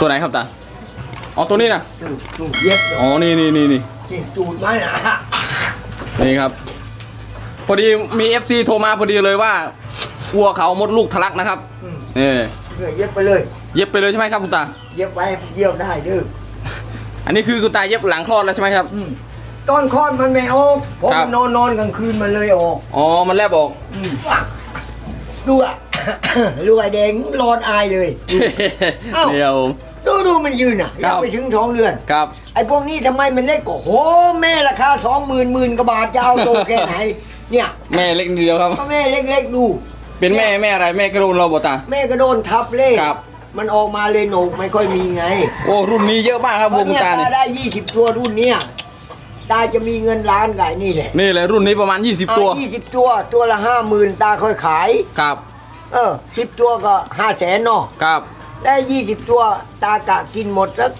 ตัวไหนครับตาอ๋อตัวนี้นะจูดจูดเย็บอ๋อนี่นี่นี่นี่นี่จูดไม้นะนี่ครับ พอดีมี FC โทรมาพอดีเลยว่าวัวเขามดลูกทะลักนะครับอืมนี่เนี่ยเย็บไปเลย เย็บไปเลยใช่ไหมครับคุณตา เย็บไว้เยี่ยวได้เด้ออันนี้คือคุณตาเย็บหลังคลอดแล้วใช่ไหมครับอืมตอนคลอดมันไม่ออกผมครับนอนนอนกลางคืนมันเลยออกอ๋อมันแลบออกอืมดูอะลูกไอแดงร้อนอายเลยอ้าวเดี๋ยว ดูดูมันยืนอะครัยับ งไปถึงท้องเดือน ครับ ไอ้พวกนี้ทำไมมันเล็กกว่าโหแม่ราคาสองหมื่นหมื่นกว่าบาทจะเอาโตแค่ไหน เนี่ยแม่เล็กนิดเดียวครับ ก็แม่เล็กๆดู เป็นแม่แม่อะไรแม่กระโดนเราบ่ตา แม่ก็โดนทับเล่ครับ มันออกมาเลยโหนกไม่ค่อยมีไงโอ้รุ่นนี้เยอะมากครับวัวคุณตาเนี่เนี่ยยได้ยี่สิบตัวรุ่นเนี้ยตาจะมีเงินล้านกับไอ้นี่แหละนี่เลยรุ่นนี้ประมาณ 20 ตัวยี่สิบตัวตัวละห้าหมื่นตาค่อยขาย ครับเออสิบตัวก็ห้าแสนเนาะครับ ได้ยี่สิบตัวตากะกินหมดสัก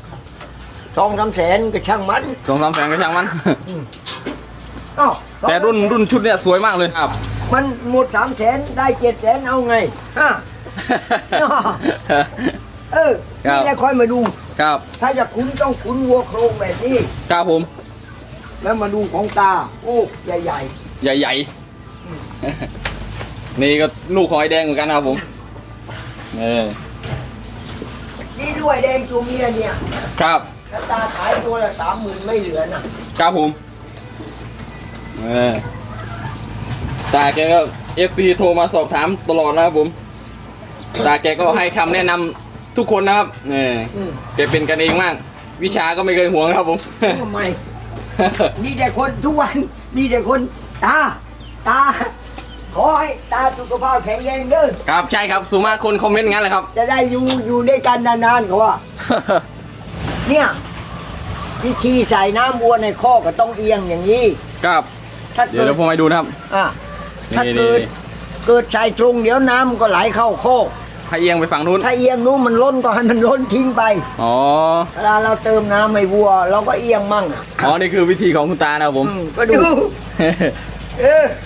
สองสามแสนก็ช่างมันสองสามแสนก็ช่างมัน อ้าวแต่รุ่นรุ่นชุดเนี่ยสวยมากเลยครับ มันหมดสามแสนได้เจ็ดแสนเอาไงฮะ เออครับ นี่แหละค่อยมาดู ครับถ้าจะคุ้นต้องคุ้นวัวโครงแบบนี้ ครับผม แล้วมาดูของตา โอ้ใหญ่ใหญ่ๆ นี่ก็ลูกของไอแดงเหมือนกันนะครับผม เออๆ นี่ด้วยแดงตัวเมียเนี่ยครับถ้าตาขายตัวละสามหมื่นไม่เหลือนะครับผมเออตาแกก็เอฟซีโทรมาสอบถามตลอดนะครับผม ตาแกก็ให้คำแนะนำทุกคนนะครับเนี่ยอืม แกเป็นกันเองมาก วิชาก็ไม่เคยห่วงนะครับผม ทำไม มีแต่คนทุกวัน มีแต่คน ตา ตา ขอให้ตาสุขภาพแข็งแรงเด้อครับใช่ครับสุมากคนคอมเมนต์งั้นแหละครับ จะได้อยู่อยู่ด้วยกันนานๆเขาว่า เนี่ยวิธีใส่น้ำวัวในข้อกก็ต้องเอียงอย่างนี้ ครับ ถ้าเดี๋ยวเกิดเดี๋ยวผมให้ดูนะครับอะถ้านี่เกิดนี่เกิดใส่ตรงเดี๋ยวน้ำมันก็ไหลเข้าโคกให้เอียงไปฝั่งนู้นถ้าเอียงนู้นมันล้นก็ให้มันล้นทิ้งไป อ๋อเวลาเราเติมน้ำให้วัว เราก็เอียงมั่งอะอ๋อนี่คือวิธีของคุณตานะครับผม อืมก็ดู เออนี่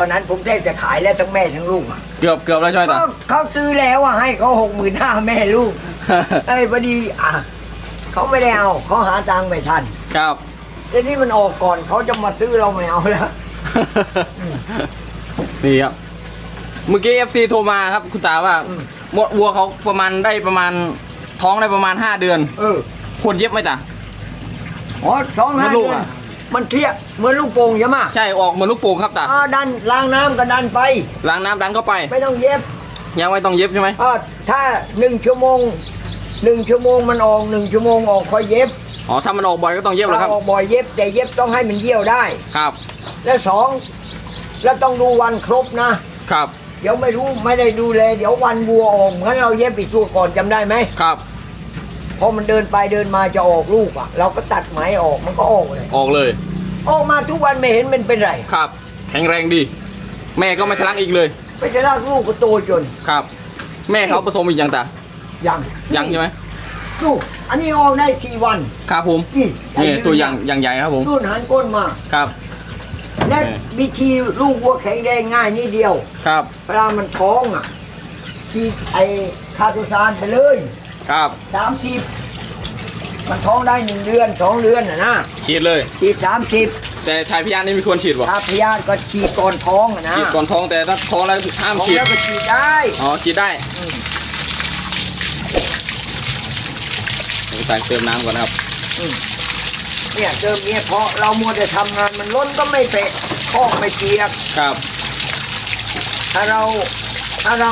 ตอนนั้นผมแทบจะขายแล้วทั้งแม่ทั้งลูกอะเกือบเกือบแล้วใช่ไหมก็ตา เขาซื้อแล้วอะให้เขาหกหมื่นห้าแม่ลูก เอ้ยพอดีอะเขาไม่ได้เอาเขาหาตังค์ไม่ทันครับทีนี้มันออกก่อนเขาจะมาซื้อเราไม่เอาแล้ว นี่ครับ เมื่อกี้ FC โทรมาครับ คุณตาว่าอืมวัววัวเขาประมาณได้ประมาณท้องได้ประมาณ 5 เดือนเออควรเย็บไหมตา อ๋อสองห้ามันลูกเดือนอะ มันเทียบเหมือนลูกโป่งใช่ไหมใช่ออกเหมือนลูกโป่งครับตาอ่าดันล้างน้ำก็ดันไป ล้างน้ำดันเข้าไป ไม่ต้องเย็บยังไม่ต้องเย็บใช่ไหมอ่าถ้าหนึ่งชั่วโมงหนึ่งชั่วโมงมันออกหนึ่งชั่วโมงออกค่อยเย็บอ๋อถ้ามันออกบ่อยก็ต้องเย็บแล้วครับถ้าออกบ่อยเย็บแต่เย็บต้องให้มันเยี่ยวได้ ครับ และสองแล้วต้องดูวันครบนะ ครับ เดี๋ยวไม่รู้ไม่ได้ดูแลเดี๋ยววันวัวออกเหมือนเราเย็บอีกตัวก่อนจำได้ไหมครับ พอมันเดินไปเดินมาจะออกลูกอะ เราก็ตัดไหมออกมันก็ออกเลยออกเลย ออกมาทุกวันไม่เห็นมันเป็นไร ครับ แข็งแรงดี แม่ก็ไม่ทะลักอีกเลยไม่ใช่ลากลูกก็โตจนครับ แม่เขาผสมอีกอย่างตายังยังใช่ไหมลูกอันนี้ออกได้สี่วัน ครับผมนี่นี่ตัวอย่างอย่างใหญ่ครับผมรุ่นหันก้นมาครับและเออวิธีลูกวัวแข็งแรงง่ายนิดเดียว ครับเวลามันท้องอะฉีดไอคาโตซานไปเลย ครับสามสิบมันท้องได้หนึ่งเดือนสองเดือนน่ะนะฉีดเลย ฉีดสามสิบแต่ชายพยานนี่ไม่ควรฉีดวะถ้าพยาธิก็ฉีดก่อนท้องอะนะฉีดก่อนท้องแต่ถ้าท้องแล้วห้ามท้องฉีดแล้วก็ฉีดได้อ๋อฉีดได้อืมเดี๋ยวใส่เติมน้ำก่อนนะครับอืมเนี่ยเติมเนี่ยเพราะเรามัวแต่ทำงานมันล้นก็ไม่เป็ดข้องไม่เปียกครับ ถ้าเราถ้าเรา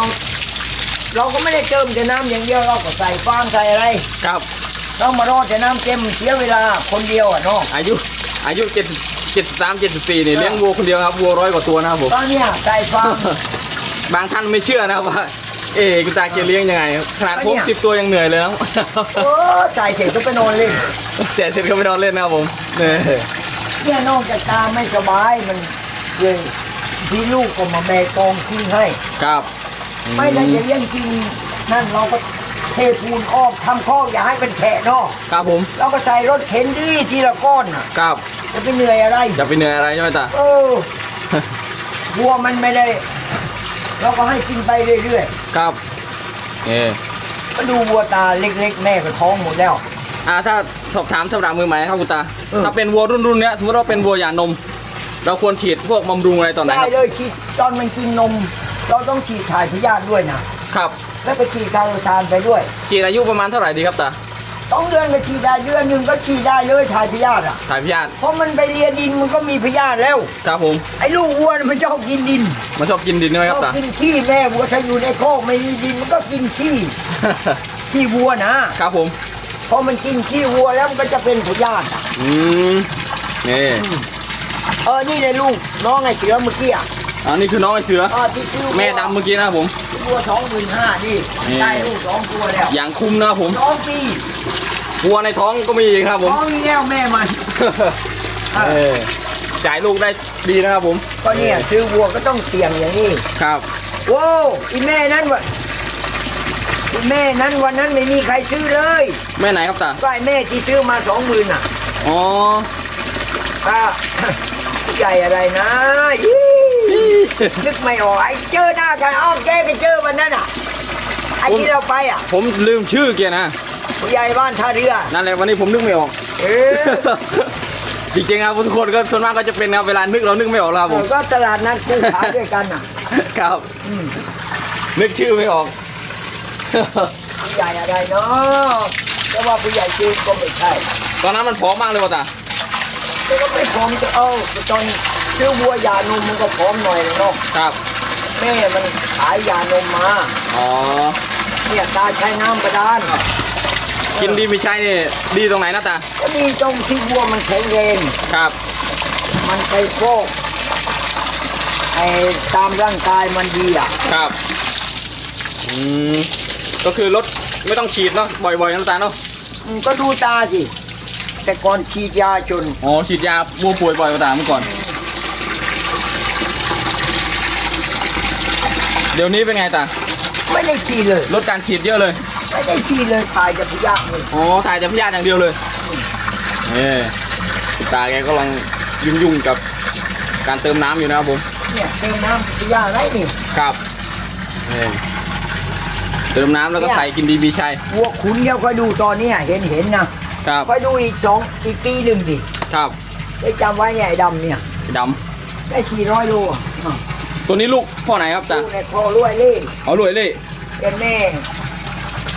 เราก็ไม่ได้เติมแต่น้ำอย่างเดียวเราก็ใส่ฟางใส่อะไรครับเรามารอแต่น้ำเต็มเสียเวลาคนเดียวอะเนาะ อายุอายุเจ็ดเจ็ดสามเจ็ดสิบสี่นี่เลี้ยงวัวคนเดียวครับวัวร้อยกว่าตัวนะครับผมตอนเนี้ยใส่ฟาง บางท่านไม่เชื่อนะครับว่าเอ๊ะคุณตาเกียเลี้ยงยังไงขนาดผมเนี่ยสิบตัวยังเหนื่อยเลยนะเออใส่เสร็จก็ไปนอนเล่นเสร็จเสร็จก็ไปนอนเล่นนะครับผมเนี่ยเนี่ยนอกจากตาไม่สบายมันเลยที่ลูกก็มาแบกกองทิ้งให้ครับ ไม่ได้จะเลี้ยงกินนั่นเราก็เทปูนออกทำข้อกอย่าให้เป็นแฉะเนาะครับผมเราก็ใส่รถเข็นดีทีละก้อนน่ะครับจะไปเหนื่อยอะไรจะไปเหนื่อยอะไรใช่ไหมตาเออวัวมันไม่ได้ เราก็ให้กินไปเรื่อยครับเออก็ดูวัวตาเล็กๆ แม่ก็ท้องหมดแล้ว อ่าถ้าสอบถามสำหรับมือใหม่ครับคุณตา เออ ถ้าเป็นวัวรุ่นรุ่นเนี้ยสมมติเราเป็นวัวหย่านม เราควรฉีดพวกบำรุงอะไรตอนไหนได้ครับเลยฉีดตอนมันกินนม เราต้องฉีดถ่ายพยาธิด้วยนะครับแล้วก็ฉีดคาโรทานไปด้วย ฉีดอายุประมาณเท่าไหร่ดีครับตาต้องเดือนก็ฉีดได้เดือนหนึ่งก็ฉีดได้เลยถ่ายพยาธิอะถ่ายพยาธิเพราะมันไปเรียนดินมันก็มีพยาธิแล้วครับผมไอ้ลูกวัวน่ะมันชอบกินดินมันชอบกินดินใช่ไหมชครับอบตากินขี้แม่วัวถ้าอยู่ในคอกไม่มีดินมันก็กินขี้ขี้วัวนะครับผมพอมันกินขี้วัวแล้วมันก็จะเป็นพยาธิอะอืมนี่เออนี่เลยลูกน้องไอ้เสือเมื่อกี้อะ อันนี้คือน้องไอเสือเออที่ซื้อวัวแม่ดำเมื่อกี้นะครับผมวัวสองหมื่นห้านี่นี่ ได้ลูกสองตัวแล้วอย่างคุ้มนะครับผมสองปีวัวในท้องก็มีครับผมท้องนี่แล้วแม่มันเออจ่ายลูกได้ดีนะครับผม ก็เนี่ยซื้อวัวก็ต้องเสี่ยงอย่างนี้ ครับ โว้อีแม่นั้นวะอีแม่นั้นวันนั้นไม่มีใครซื้อเลยแม่ไหนครับตา ก็ไอ้แม่ที่ซื้อมาสองหมื่นอะอ๋อ อ่าใหญ่อะไรนะยี่ นึกไม่ออกไอ้เจอหน้ากันอ้อแกก็เจอวันนั้นอะไอ้ที่เราไปอะผมลืมชื่อแกนะผู้ใหญ่บ้านท่าเรือนั่นแหละวันนี้ผมนึกไม่ออกเออจริงๆครับทุกคนก็ส่วนมากก็จะเป็นครับเวลานึกเรานึกไม่ออกแล้วครับผมก็ตลาดนัดคู่ขาด้วยกันอะครับอืมนึกชื่อไม่ออกผู้ใหญ่อะไรเนาะแต่ว่าผู้ใหญ่จริงก็ไม่ใช่ตอนนั้นมันผอมมากเลยว่ะตาแต่ก็ไม่พร้อมจะเอาแต่ตอน ซื้อวัวยานมมันก็พร้อมหน่อยเนาะครับ แม่มันขายยานมมาอ๋อ เนี่ยตาใช้น้ำประดานกินดีไมีใช้นี่ดีตรงไหนนะตา ก็ดีตรงที่วัวมันแข็งแรงครับ มันไปโฟกไอ้ตามร่างกายมันดีอะ ครับ อืม ก็คือรถไม่ต้องฉีดเนาะบ่อยๆนะตาเนาะอืมก็ดูตาสิ แต่ก่อนฉีดยาจน อ๋อฉีดยาวัวป่วยบ่อยกว่าตาเมื่อก่อน เดี๋ยวนี้เป็นไงตาไม่ได้ฉีดเลย ลดการฉีดเยอะเลย ไม่ได้ฉีดเลยถ่ายจากพยาธิเลยอ๋อถ่ายแต่พยาธิอย่างเดียวเลยนี่ตาแกกำลังยุ่งๆกับการเติมน้ำอยู่นะครับผมเนี่ยเติมน้ำพยาธิไรนี่ครับนี่เติมน้ำแล้วก็ใส่กินดีมีชัยวัวขุนเดี๋ยวคอยดูตอนเนี้ยเห็นเห็นนะครับคอยดูอีกสองอีกปีหนึ่งดิครับได้จำไว้เนี่ยไอ้ดำเนี่ยดได้สี่ร้อยโลอะอะำ ตัวนี้ลูกพ่อไหนครับตาดูในคอรวยเล่อ๋อรวยเล่เป็นแม่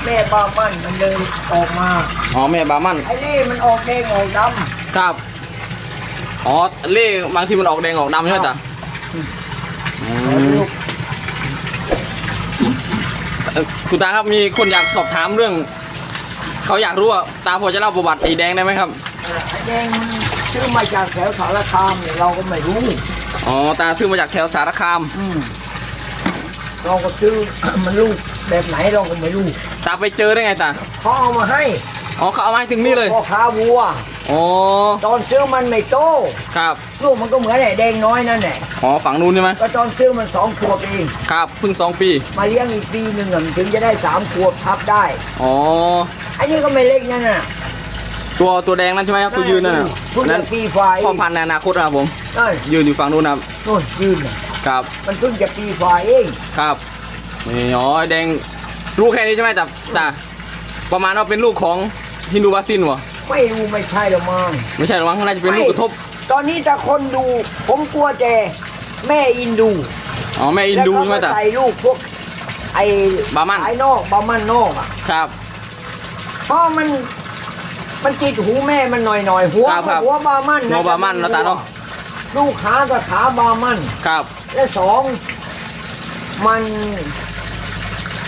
แม่บ้ามันมันเลยออกมา อ๋อแม่บามันไอ้เล่มันออกแดงออกดครับอ๋อเล่บางทีมันออกแดงออกดำใช่ไหมตาอืำมเอ่อคุณตาครับมีคนอยากสอบถามเรื่อง เขาอยากรู้ว่าตาพอจะเล่าประวัติไอ้แดงได้ไหมครับ ไอ้แดงมันซื้อมาจากแถวสารคามเนี่ยเราก็ไม่รู้ อ๋อตาซื้อมาจากแถวสารคามอืมเราก็ซื้อ มันลูกแบบไหนเราก็ไม่รู้ตาไปเจอได้ไงตาเขาเอามาให้อ๋อเขาเอามาให้ถึงนี่เลยพ่อค้าวัว อ๋อตอนซื้อมันไม่โตครับลูกมันก็เหมือนไอ้แดงน้อยนั่นแหละอ๋อฝั่งนู้นใช่ไหมก็ตอนซื้อมันสองขวบเองครับเพิ่งสองปีมาเลี้ยงอีกปีหนึ่งอะมันถึงจะได้สามขวบทับได้อ๋อไอ้นี่ก็ไม่เล็กนั่นน่ะ ตัวตัวแดงนั่นใช่ไหมครับตัวยืนนั่นน่ะพูดนั่จานกปีไฟพ่อพันธุ์ในอนาคตนะครับผมนั่นยืนอยู่ฝั่งนู้นนะครับนู่นยืนน่ะครับมันเพิ่งจะปีไฟเองครับนี่อ๋อแดงลูกแค่นี้ใช่ไหมแต่แต่ประมาณว่าเป็นลูกของฮินดูบาซินวะไม่รู้ไม่ใช่หรอกมั้ง ไม่ใช่หรอกมั้งน่าจะเป็นลูกกระทบตอนนี้ถ้าคนดู ผมกลัวแต่แม่อินดูอ๋อแม่อินดูแล้วใช่ไหมก็แต่ใส่ลูกพวก ไอ้บามันสายนอกบามันนอกอะครับเพราะมัน มันติดหูแม่มันหน่อยหน่อยๆหัวครับครับหัวบามันหัวบามันนะตาเนาะลูกขากับขาบามันครับ และสองมัน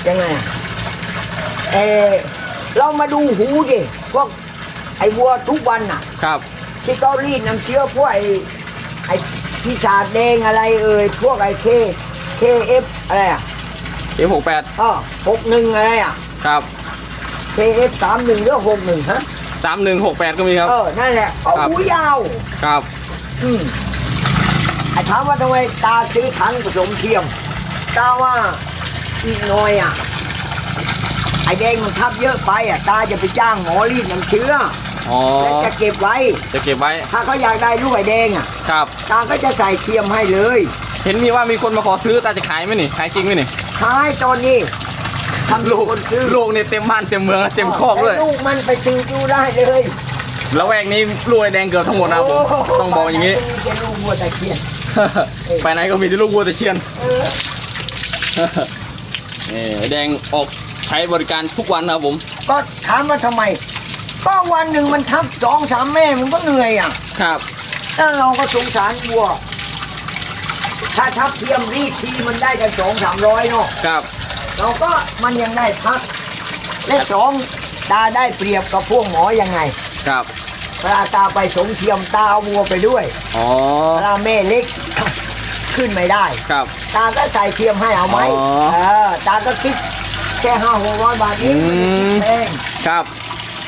ยังไงอะเออเรามาดูหูดิพวกไอ้วัวทุกวันน่ะ ครับที่เขารีดน้ำเชื้อพวกไอ้ไอ้ที่สาดแดงอะไรเอ่ยพวกไอ้เคเคเอฟอะไรอะเอหกแปดอ๋อหกหนึ่งอะไรอะครับเคเอฟสามหนึ่งหรือหกหนึ่งฮะ สามหนึ่งหกแปดก็มีครับ เออนั่นแหละเอาครับ หูยาวครับ อืมไอ้ถามว่าทำไมตาซื้อถังผสมเทียมตาว่าอีกหน่อยอะไอ้แดงมันทับเยอะไปอะตาจะไปจ้างหมอรีดน้ำเชื้ออ๋อ แล้วจะเก็บไว้ จะเก็บไว้ ถ้าเขาอยากได้ลูกไอ้แดงอะ ครับ ตาก็จะใส่เทียมให้เลยเห็นมีว่ามีคนมาขอซื้อตาจะขายไหมนี่ ขายจริงไหมนี่ ขายตอนนี้ ทำลูกคนซื้อลูกเนี่ยเต็มบ้านเต็มเมืองเต็มคอกด้วยแต่ลูกมันไปซื้อดูได้เลยแล้วแวกนี้ลูกไอ้แดงเกือบทั้งหมดนะครับผมโต้องบอกอย่างนี้มีแต่ลูกวัวตะเคียน ไปไหนก็มีแต่ลูกวัวแต่เชียน เออ นี่ไอ้แดงออกใช้บริการทุกวันนะครับผม ก็ถามว่าทำไม ก็วันหนึ่งมันทับสองสามแม่มันก็เหนื่อยอะครับแล้วเราก็สงสารวัว ถ้าทับเทียมรีดทีมันได้กันสองสามร้อยเนาะ ครับ เราก็มันยังได้พัก และสองตาได้เปรียบกับพวกหมอยังไงครับเวลาตาไปสงเทียมตาเอาวัวไปด้วยอ๋อเวลาแม่เล็ก ขึ้นไม่ได้ ครับ ตาก็ใส่เทียมให้เอาไหมอ๋อ เออตาก็คิดแค่ห้าหกร้อยบาทเองอืมแพงครับ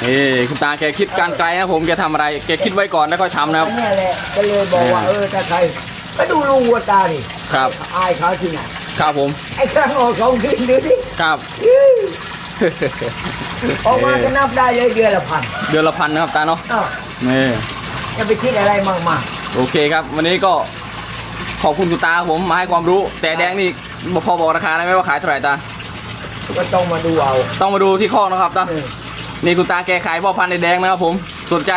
นี่คุณตาแกคิดการไกลนะครับผมแกทำอะไรแกคิดไว้ก่อนแล้วค่อยทำนะครับอันเนี้ยแหละก็เลยบอกว่าเอเอออถ้าใครก็ดูลุงวัวตาดิครับ อายเขาที่ไหน ครับผม ไอ้ครั้งออกสองคืนดูดิครับอื้อออกมาก็นับได้เลยเดือนละพันเดือนละพันนะครับตาเนาะอ้าวนี่จะไปคิดอะไรมากมากโอเคครับ วันนี้ก็ขอบคุณคุณตาครับผมมาให้ความรู้ แต่แดงนี่พอบอกราคาได้ไหมว่าขายเท่าไหร่ตา ๆก็ต้องมาดูเอาต้องมาดูที่ข้อกนะครับตา เออนี่คุณตาแกขายพ่อพันธุ์ในแดงนะครับผม สนใจ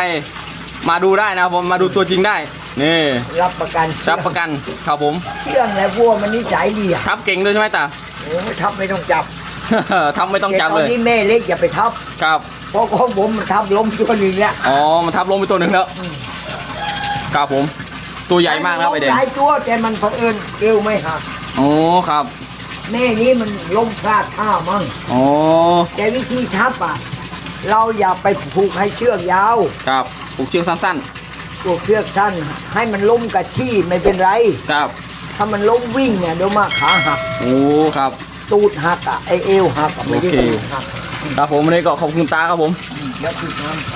มาดูได้นะครับผมมาดูตัวจริงได้ นี่รับประกันรับประกันครับผมเชื่องและวัวมันนิสัยดีอะทับเก่งด้วยใช่ไหมตาโอ้ยทับไม่ต้องจับทับไม่ต้องจับแต่ตเลอนยนี้แม่เล็กอย่าไปทับครับเพราะของผมมันทับล้มตัวหนึ่งแล้วอ๋อมันทับลงไปตัวหนึ่งแล้วครับผม ตัวใหญ่มากนะครับไอแดงหลายตัวแต่มันเผอิญเอวไม่หักโอ้ครับแม่นี้มันล้มพลาดท่ามั่งอ๋อแต่วิธีทับอะเราอย่าไปผูกให้เชือกยาว ครับปลูกเชือกสั้น ผูกเชือกสั้นให้มันล้มกับที่ไม่เป็นไรๆครับ ถ้ามันล้มวิ่งเนี่ยเดี๋ยวมาขาหัก โอ้ ครับ ตูดหักอะไอเอวหักอะไม่ได้โอเคตูดหักครับผมวันนี้ก็ขอบคุณตาครับผม เดี๋ยวคือน้ำ